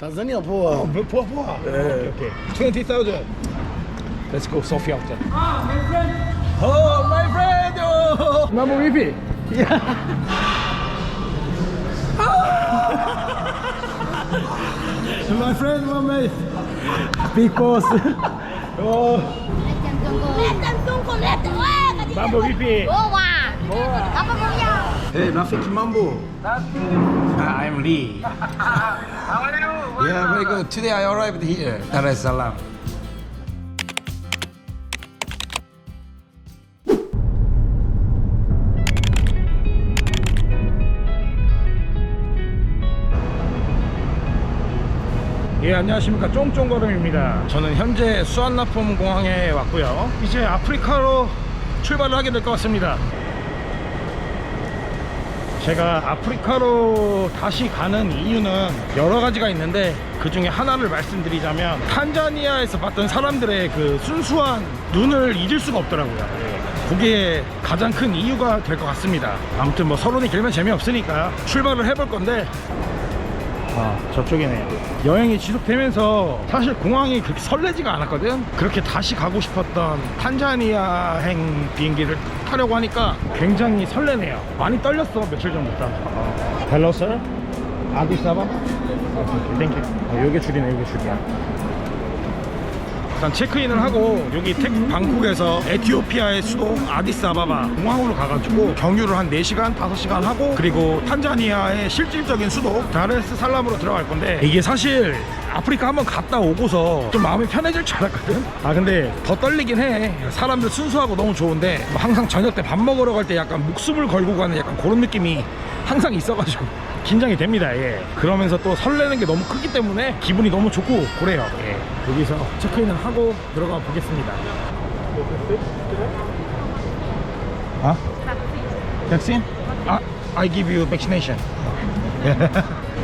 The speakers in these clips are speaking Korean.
Tanzania poor. Oh, but poor, poor. okay, okay. 20,000. Let's go, Sofia hotel. Ah, my friend. Oh, my friend. Oh. Mambo Vipi. Yeah. oh. my friend, my mate. Big boss. oh. Mambo Vipi. Boa. Boa. Hey, Nafik Mambo. I am uh, Lee. How are you? Yeah, very good. Today I arrived here, Dar es Salaam. 예, 안녕하십니까. 쫑쫑걸음입니다. 저는 현재 수완나폼 공항에 왔고요. 이제 아프리카로 출발을 하게 될 것 같습니다. 제가 아프리카로 다시 가는 이유는 여러 가지가 있는데 그 중에 하나를 말씀드리자면 탄자니아에서 봤던 사람들의 그 순수한 눈을 잊을 수가 없더라고요. 예. 그게 가장 큰 이유가 될 것 같습니다. 아무튼 뭐 서론이 길면 재미없으니까 출발을 해볼 건데 아 저쪽이네요. 여행이 지속되면서 사실 공항이 그렇게 설레지가 않았거든? 그렇게 다시 가고 싶었던 탄자니아행 비행기를 타려고 하니까 굉장히 설레네요. 많이 떨렸어 며칠 전부터. sir 아디사바? 땡큐 어, 요게 줄이네 요게 줄이야 일단 체크인을 하고 여기 택 방콕에서 에티오피아의 수도 아디스아바바 공항으로 가가지고 경유를 한 4시간, 5시간 하고 그리고 탄자니아의 실질적인 수도 다레스 살람으로 들어갈 건데 이게 사실 아프리카 한번 갔다 오고서 좀 마음이 편해질 줄 알았거든? 아 근데 더 떨리긴 해. 사람들 순수하고 너무 좋은데 뭐 항상 저녁 때 밥 먹으러 갈 때 약간 목숨을 걸고 가는 약간 그런 느낌이 항상 있어가지고 긴장이 됩니다 예 그러면서 또 설레는 게 너무 크기 때문에 기분이 너무 좋고 그래요 예 여기서 체크인을 하고 들어가 보겠습니다 아? 백신? 아, I give you vaccination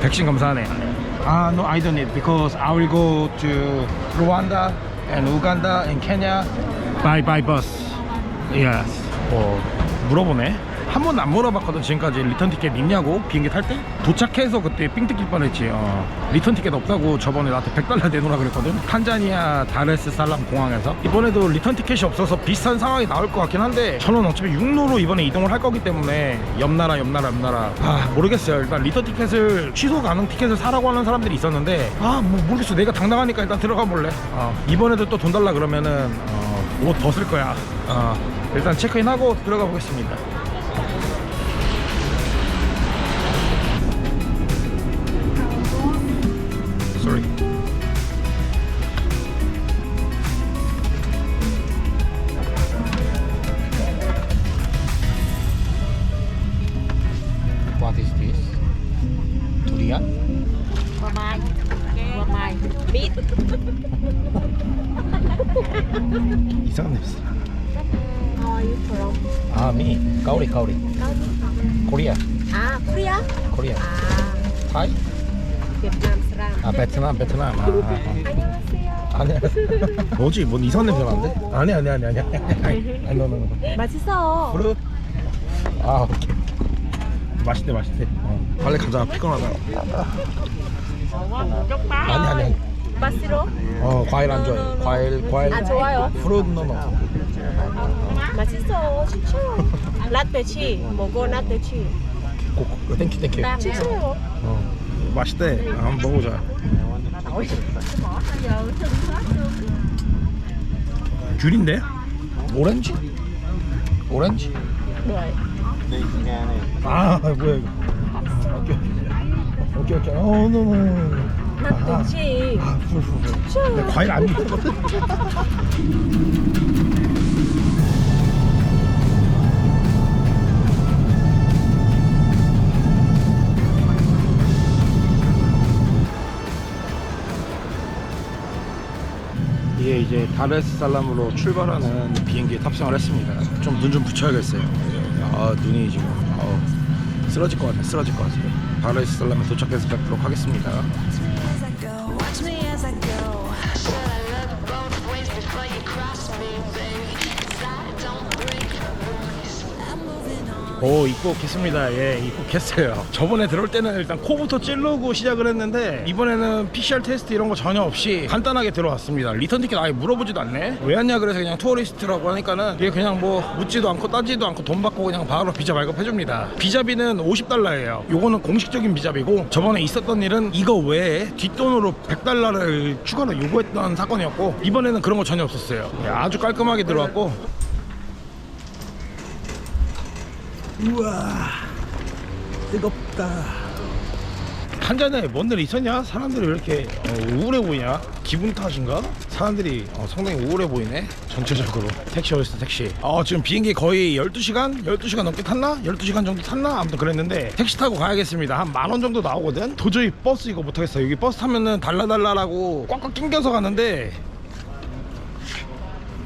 백신 검사하네 아, no, I don't need because I will go to Rwanda and Uganda and Kenya by by bus. Yes. 어, 물어보네. 한 번도 안 물어봤거든 지금까지. 리턴 티켓 있냐고. 비행기 탈 때? 도착해서 그때 삥 뜯길 뻔했지. 어. 리턴 티켓 없다고 저번에 나한테 100달러 내놓으라 그랬거든. 탄자니아 다레스 살람 공항에서. 이번에도 리턴 티켓이 없어서 비슷한 상황이 나올 것 같긴 한데 저는 어차피 육로로 이번에 이동을 할 거기 때문에 옆 나라 옆 나라 옆 나라. 아 모르겠어요. 일단 리턴 티켓을 취소 가능 티켓을 사라고 하는 사람들이 있었는데 아 뭐 모르겠어. 내가 당당하니까 일단 들어가 볼래. 어, 이번에도 또 돈 달라 그러면은 어, 옷 벗을 거야. 어, 일단 체크인하고 들어가 보겠습니다 아, 미. 가오리, 가오리. 코리아, Ah, Korea. 코리아. Ah, 타이? Vietnam serang. 아, 베트남, 베트남. 아, 아, 안녕하세요. 아. 아니야. 뭐지? 뭔 이상한 냄새 나는데? 아니, 아니, 아니, 아니. 아니, 아니, 노노노. 맛있어. 그래? 아, 오케이. 맛있대, 맛있대. 어. 빨리 가자. 피곤하다. 아니, 아니, 아니. 맛있어? 어, 과일 안 좋아해. 과일, 과일. 아, 좋아요. 프루트 넣어. 맛있어, 진짜. 라떼치. 먹어, 라떼치. 고, 땡큐, 땡큐. 진짜요. 어. 맛있대. 아, 한번 먹어보자. 귤인데? 오렌지? 오렌지? Rồi. 아, 뭐야 이거. 오케이, 오케이. 오케이, 오케이. 어, 노노. 라떼치. 아, 과일 안 먹거든. 예, 이제 다레스살람으로 출발하는 비행기에 탑승을 했습니다. 좀 눈 좀 붙여야겠어요. 예, 아, 눈이 지금 어, 쓰러질 것 같네, 쓰러질 것 같아요. 다레스살람에 도착해서 뵙도록 하겠습니다. 오 입국했습니다. 예 입국했어요. 저번에 들어올 때는 일단 코부터 찌르고 시작을 했는데 이번에는 PCR 테스트 이런 거 전혀 없이 간단하게 들어왔습니다. 리턴 티켓 아예 물어보지도 않네. 왜 왔냐 그래서 그냥 투어리스트라고 하니까는 이게 그냥 뭐 묻지도 않고 따지도 않고 돈 받고 그냥 바로 비자 발급해줍니다. 비자비는 50달러예요. 요거는 공식적인 비자비고 저번에 있었던 일은 이거 외에 뒷돈으로 100달러를 추가로 요구했던 사건이었고 이번에는 그런 거 전혀 없었어요. 예, 아주 깔끔하게 들어왔고 우와 뜨겁다 한잔에 뭔 일 있었냐? 사람들이 왜 이렇게 어, 우울해 보이냐? 기분 탓인가? 사람들이 어, 상당히 우울해 보이네 전체적으로 택시 어딨어 택시 어 지금 비행기 거의 12시간? 12시간 넘게 탔나? 12시간 정도 탔나? 아무튼 그랬는데 택시 타고 가야겠습니다 한 만 원 정도 나오거든 도저히 버스 이거 못하겠어 여기 버스 타면은 달라달라라고 꽉꽉 낑겨서 가는데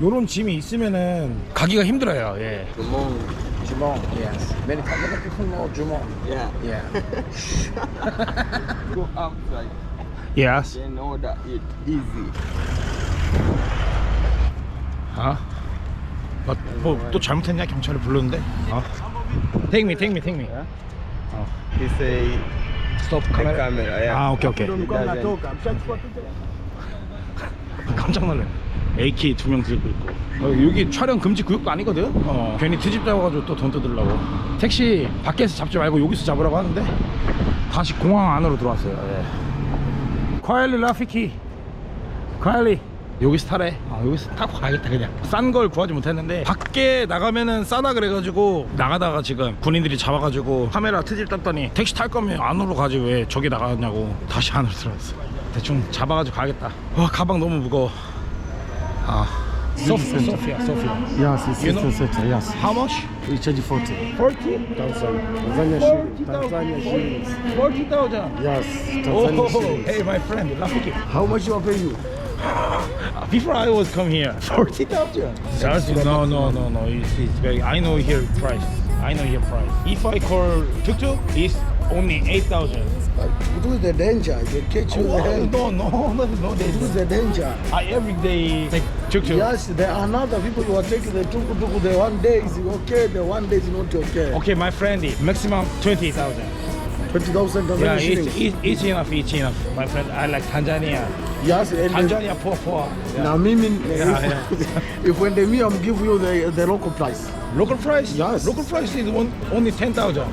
요런 짐이 있으면은 가기가 힘들어요 예주 몽 yes many people know 주몽 Yeah. yeah Go outside. yes Then order it easy. 아? 뭐또 잘못했냐 경찰을 불렀는데? 아. Take me, take me, take me. 어. He say Stop 카메라. camera. Yeah. 아 오케이 오케이. 깜짝 놀래. AK 두 명 들고 있고. 어, 여기 촬영 금지 구역도 아니거든. 어. 괜히 트집 잡아가지고 또 돈 뜯으려고. 택시 밖에서 잡지 말고 여기서 잡으라고 하는데 다시 공항 안으로 들어왔어요. 예. 과일리 라피키. 과일리. 여기서 타래. 아, 여기서 타고 가야겠다 그냥. 싼 걸 구하지 못했는데 밖에 나가면은 싸다 그래가지고 나가다가 지금 군인들이 잡아가지고 카메라 트집 땄더니 택시 탈 거면 안으로 가지 왜 저기 나가냐고 다시 안으로 들어왔어. 대충 잡아가지고 가야겠다. 와 가방 너무 무거워. Ah. Sofia, Sofia, Sofia. Yes, it's You know- center, yes. How much? We charge 40. 40? Tanzania. Tanzania shillings. 40,000. Yes, Tanzania Oh, shillings. hey, my friend, lucky. How much you pay you? Before I was come here, 40,000. Seriously, no, no, no, no. It's, it's very. I know here price. I know here price. If I call tuk-tuk, it's only 8,000. But it was the danger. They catch you. Oh, no, no, no, no. It was the danger. I every day take tuk. Yes, there are other people who are taking the tuku tuku. The one day is okay, the one day is not okay. Okay, my friend, maximum 20,000. 20,000 Tanzania Yeah, it's, shillings. it's, it's enough, it's enough. My friend, I like Tanzania. Yes, and Tanzania poor, poor. now Mimi, Yeah, if, if when they me, I'm give you the the local price. Local price? Yes. Local price is one, only 10,000.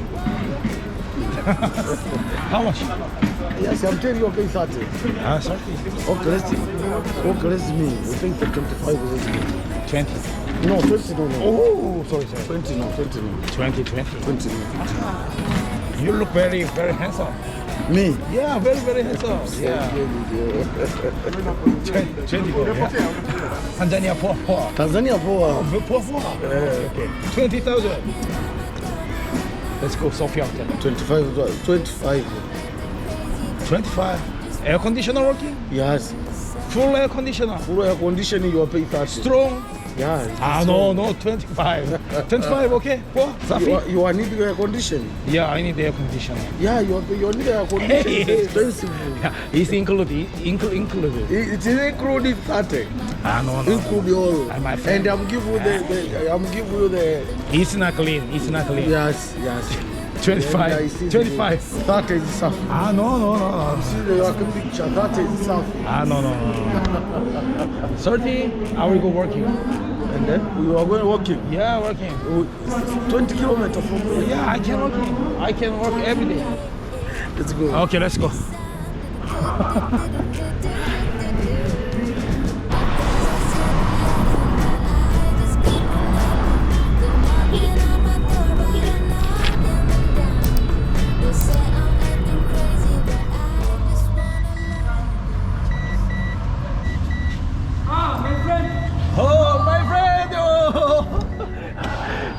How much? Yes, I'm telling you, okay, 30. Ah, sorry. Okay, let's see. Okay, let's me. We think for 25 is 20. No, 20 no, no. Oh, sorry, sorry. 20 no, 20 no. 20, 20. 20 no. You look very, very handsome. Me? Yeah, very, very handsome. Yeah. 20, 20 yeah. Tanzania poor, poor. Tanzania poor. Poor, poor. Okay, okay. 20,000. Let's go, Sofia Hotel. 25, 25. 25. Air conditioner working? Yes. Full air conditioner. Full air conditioning, you are paying 30. Strong. Yeah. Ah, no, no, 25. 25, okay? Poor? You are, you are needing air conditioning. Yeah, I need air conditioner. Yeah, you are you need air conditioning. It's expensive. Yeah, it's included. Inclu- included. It, it is included 30. Ah, no, no. Include all. Ah, my. And I'm give you the, the I'm give you the It's not clean. It's not clean. yes yes. 25. Yeah, I see. 25. 30 is. Ah, no, no, no, no. See the like, picture. 30 is. Ah, no, no, no, no. 30, I will go working. And then We are going walking. Yeah, working. Oh, 20 kilometers from here. Yeah, I can work. I can work every day. Let's go. Okay, let's go.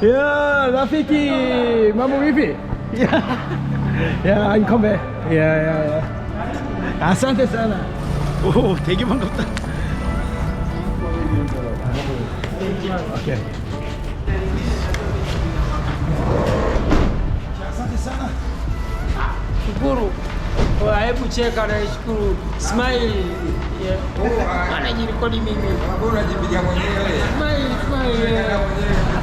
yeah, Rafiki! Mambo vipi? Yeah. yeah, I'm come back. Yeah, yeah, yeah. Asante sana. 오, 되게 반갑다. 오케이. Asante sana. Shukuru. Oh, hebu cheka na shukuru. Smile. Yeah. Maana jirekodi mimi. Unajipiga mwenyewe. Smile, smile.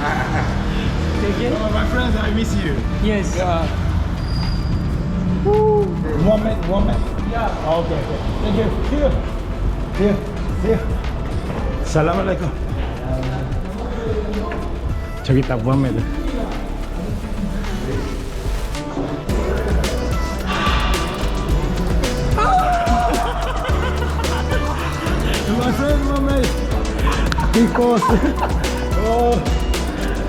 Yeah. Take it. my friends, I miss you. Yes. Yeah. One minute, one minute. Yeah. Okay, okay. Thank you. See you. See you. See you. Salam alaikum. 저기 있다, 무함메드. My friend, Muhammad. Because, oh,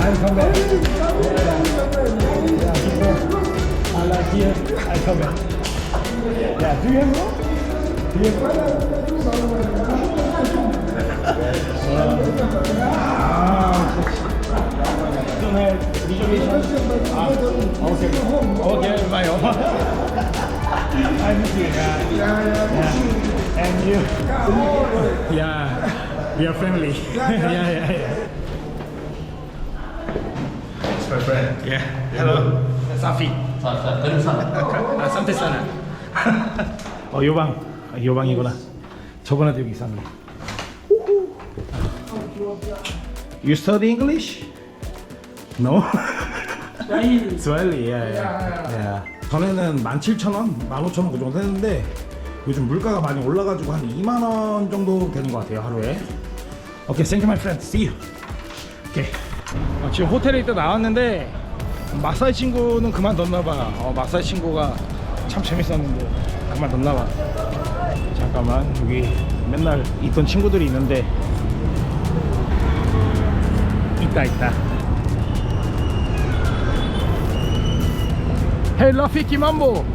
I'm come back. I like here. I come back. Yeah, do you have more? Do you have Ah, reservation. Ah, okay. Okay, my own. I miss you. Yeah. yeah. And you. Yeah. We are family. yeah, yeah, yeah. My friend. Yeah. Hello. Safi. 아, 산테사나. 어, 요방. 아, 요방이구나. 저번에도 여기 있었네. You study English? No? 스와일리, 예, 예. 예. 전에는 17,000원, 15,000원 그 정도 했는데 요즘 물가가 많이 올라가지고 한 2만 원 정도 되는 것 같아요 하루에. 오케이, thank you my friend. See you. 오케이. 어, 지금 호텔에 있다 나왔는데 마사지 친구는 그만뒀나 봐. 어, 마사지 친구가 참 재밌었는데 그만뒀나 봐. 잠깐만 여기 맨날 있던 친구들이 있는데 있다 있다. Hey Rafiki Mambo.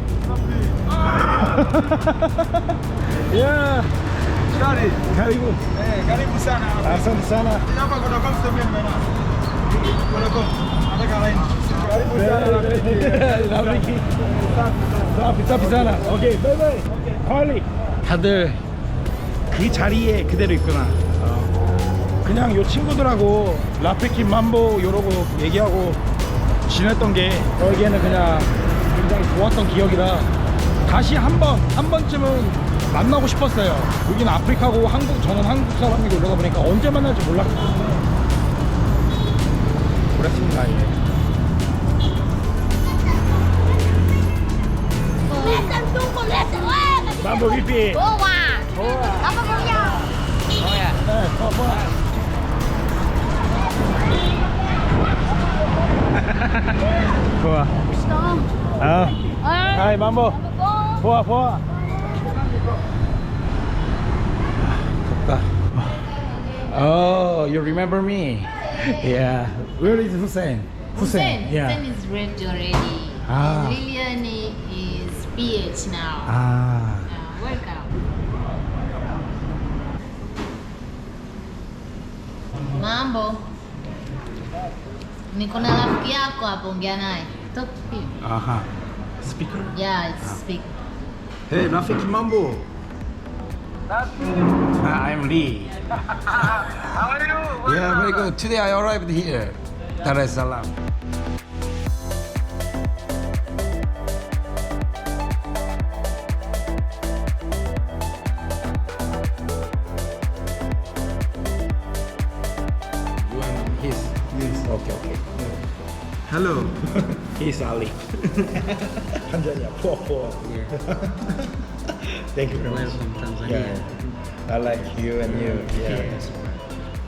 yeah. Shari. Karibu. Eh, karibu sana. Asante sana. Hapa kuna kafsa mimi 다들 그 자리에 그대로 있구나. 어. 그냥 요 친구들하고 라피키 맘보 요러고 얘기하고 지냈던 게 저에게는 그냥 굉장히 좋았던 기억이라 다시 한 번, 한 번쯤은 만나고 싶었어요. 여기는 아프리카고 한국, 저는 한국 사람이고 이러다 보니까 언제 만날지 몰랐거든요. 그랬습니다, 예. 맘보 비피. Boa! Dá pra bloquear! 네, 어, 뭐야. 좋아. 아, 하이 맘보. 보아, 보아. 덥다. Oh, you remember me? Yeah. Where is Hussein? Hussein, Yeah. Hussein is raped already. Ah. Lillian is PH now. Ah. Uh, welcome. Mambo. Niko na rafiki yako hapo, ongea naye. Talk to him. Aha. Speaker. Yeah, it's ah. speak. Hey, Rafiki Mambo. Uh, I'm Lee. How are you? Yeah, very good. Today I arrived here. Dar es Salaam. You and his. Yes. Okay, okay. Hello. He's Ali. Tanzania, poor, poor. Thank you very much. Welcome, Tanzania. Yeah. I like you and you. Yeah.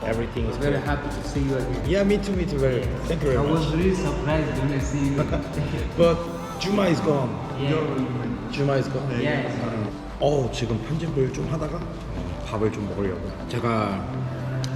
Everything is Very good. happy to see you again. Yeah, me too, me too. Very. Thank you I very much. was really surprised when I see you. But Juma is gone. yeah. Juma is gone. Yeah. 어 지금 편집을 좀 하다가 어, 밥을 좀 먹으려고. 제가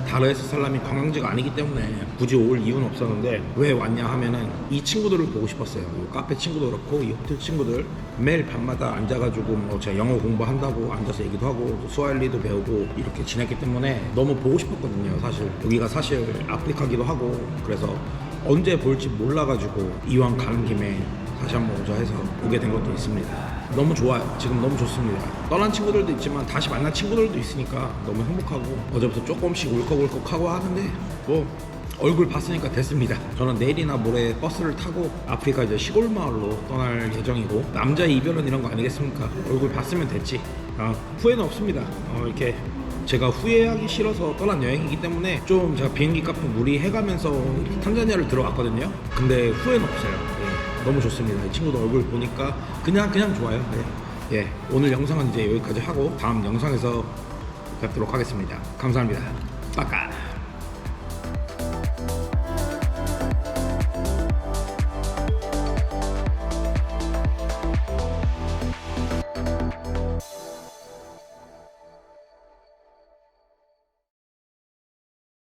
다르에스 살람이 관광지가 아니기 때문에 굳이 올 이유는 없었는데 왜 왔냐 하면은 이 친구들을 보고 싶었어요. 이 카페 친구도 그렇고 이 호텔 친구들 매일 밤마다 앉아가지고 뭐 제가 영어 공부한다고 앉아서 얘기도 하고 또 스와일리도 배우고 이렇게 지냈기 때문에 너무 보고 싶었거든요. 사실 여기가 사실 아프리카기도 하고 그래서 언제 볼지 몰라가지고 이왕 가는 김에 다시 한번 오자 해서 오게 된 것도 있습니다. 너무 좋아요. 지금 너무 좋습니다. 떠난 친구들도 있지만 다시 만난 친구들도 있으니까 너무 행복하고 어제부터 조금씩 울컥울컥하고 하는데 뭐 얼굴 봤으니까 됐습니다. 저는 내일이나 모레 버스를 타고 아프리카 이제 시골 마을로 떠날 예정이고 남자의 이별은 이런 거 아니겠습니까? 얼굴 봤으면 됐지. 어, 후회는 없습니다. 어, 이렇게 제가 후회하기 싫어서 떠난 여행이기 때문에 좀 제가 비행기 값도 무리해가면서 탄자니아를 들어왔거든요. 근데 후회는 없어요. 예, 너무 좋습니다. 이 친구도 얼굴 보니까 그냥 그냥 좋아요. 예. 예, 오늘 영상은 이제 여기까지 하고 다음 영상에서 뵙도록 하겠습니다. 감사합니다. 빠까.